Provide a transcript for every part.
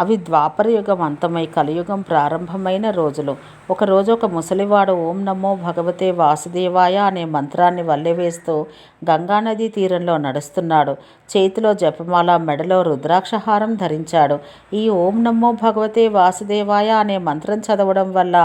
అవి ద్వాపరయుగం అంతమై కలియుగం ప్రారంభమైన రోజులు. ఒకరోజు ఒక ముసలివాడు ఓం నమో భగవతే వాసుదేవాయ అనే మంత్రాన్ని వల్లెవేస్తూ గంగానదీ తీరంలో నడుస్తున్నాడు. చేతిలో జపమాల మెడలో రుద్రాక్షహారం ధరించాడు. ఈ ఓం నమో భగవతే వాసుదేవాయ అనే మంత్రం చదవడం వల్ల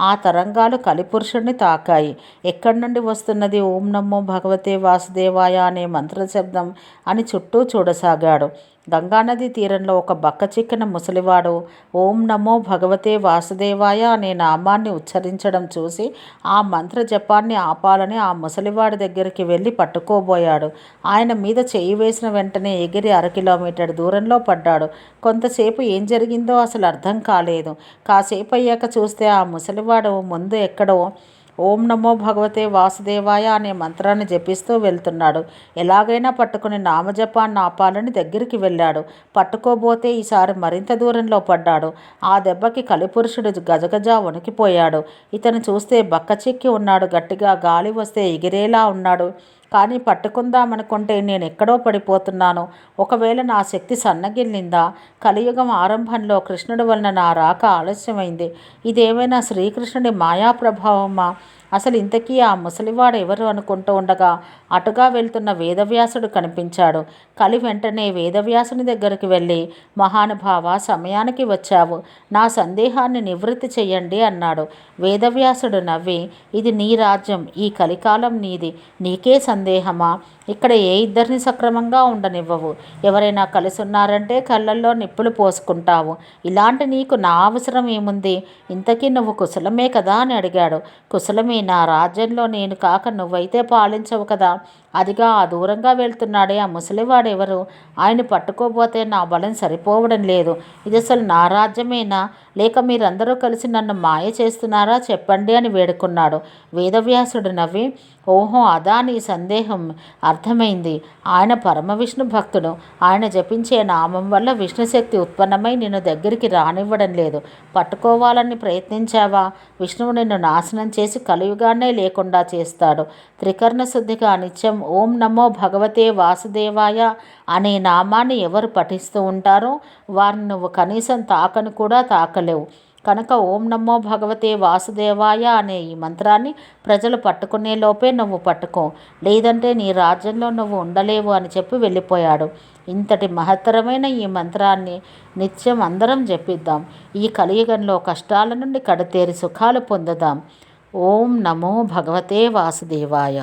ఆ తరంగాలు కలిపురుషుణ్ణి తాకాయి. ఎక్కడి నుండి వస్తున్నది ఓం నమో భగవతే వాసుదేవాయ అనే మంత్ర శబ్దం అని చుట్టూ చూడసాగాడు. గంగానది తీరంలో ఒక బక్క చిక్కిన ముసలివాడు ఓం నమో భగవతే వాసుదేవాయ అనే నామాన్ని ఉచ్చరించడం చూసి ఆ మంత్ర జపాన్ని ఆపాలని ఆ ముసలివాడి దగ్గరికి వెళ్ళి పట్టుకోబోయాడు. ఆయన మీద చేయి వేసిన వెంటనే ఎగిరి అర కిలోమీటర్ దూరంలో పడ్డాడు. కొంతసేపు ఏం జరిగిందో అసలు అర్థం కాలేదు. కాసేపు అయ్యాక చూస్తే ఆ ముసలివాడు ముందు ఎక్కడో ఓం నమో భగవతే వాసుదేవాయ అనే మంత్రాన్ని జపిస్తూ వెళ్తున్నాడు. ఎలాగైనా పట్టుకుని నామజపాన్ని ఆపాలని దగ్గరికి వెళ్ళాడు. పట్టుకోబోతే ఈసారి మరింత దూరంలో పడ్డాడు. ఆ దెబ్బకి కలిపురుషుడు గజగజ వణికిపోయాడు. ఇతను చూస్తే బక్కచిక్కి ఉన్నాడు. గట్టిగా గాలి వస్తే ఎగిరేలా ఉన్నాడు. కానీ పట్టుకుందామనుకుంటే నేను ఎక్కడో పడిపోతున్నాను. ఒకవేళ నా శక్తి సన్నగిల్లిందా? కలియుగం ఆరంభంలో కృష్ణుడి వలన నా రాక ఆలస్యమైంది. ఇదేమైనా శ్రీకృష్ణుడి మాయా ప్రభావమా అసలు ఇంతకీ ఆ ముసలివాడు ఎవరు అనుకుంటూ ఉండగా అటుగా వెళ్తున్న వేదవ్యాసుడు కనిపించాడు. కలి వెంటనే వేదవ్యాసుని దగ్గరికి వెళ్ళి మహానుభావ సమయానికి వచ్చావు. నా సందేహాన్ని నివృత్తి చెయ్యండి అన్నాడు. వేదవ్యాసుడు నవ్వి ఇది నీ రాజ్యం ఈ కలికాలం నీది. నీకే సందేహమా? ఇక్కడ ఏ ఇద్దరిని సక్రమంగా ఉండనివ్వవు. ఎవరైనా కలిసి ఉన్నారంటే కళ్ళల్లో నిప్పులు పోసుకుంటావు. ఇలాంటి నీకు నా అవసరం ఏముంది? ఇంతకీ నువ్వు కుశలమే కదా అని అడిగాడు. కుశలమే నా రాజ్యంలో నేను కాక నువ్వైతే పాలించవు కదా. అదిగా ఆ దూరంగా వెళ్తున్నాడే ఆ ముసలివాడెవరు? ఆయన పట్టుకోబోతే నా బలం సరిపోవడం లేదు. ఇది అసలు నా రాజ్యమేనా? లేక మీరందరూ కలిసి నన్ను మాయ చేస్తున్నారా చెప్పండి అని వేడుకున్నాడు. వేదవ్యాసుడు నవ్వి ఓహో అదా నీ సందేహం. అర్థమైంది. ఆయన పరమ విష్ణు భక్తుడు. ఆయన జపించే నామం వల్ల విష్ణుశక్తి ఉత్పన్నమై నిన్ను దగ్గరికి రానివ్వడం లేదు. పట్టుకోవాలని ప్రయత్నించావా? విష్ణువు నిన్ను నాశనం చేసి కలియుగానే లేకుండా చేస్తాడు. త్రికర్ణ శుద్ధిగా నిత్యం ఓం నమో భగవతే వాసుదేవాయ అనే నామాన్ని ఎవరు పఠిస్తూ ఉంటారో వారిని నువ్వు కనీసం తాకను కూడా దొరకలేవు కనుక ఓం నమో భగవతే వాసుదేవాయ అనే ఈ మంత్రాన్ని ప్రజలు పట్టుకునే లోపే నువ్వు పట్టుకో. లేదంటే నీ రాజ్యంలో నువ్వు ఉండలేవు అని చెప్పి వెళ్ళిపోయాడు. ఇంతటి మహత్తరమైన ఈ మంత్రాన్ని నిత్యం అందరం జపిద్దాం. ఈ కలియుగంలో కష్టాల నుండి కడతేరి సుఖాలు పొందుదాం. ఓం నమో భగవతే వాసుదేవాయ.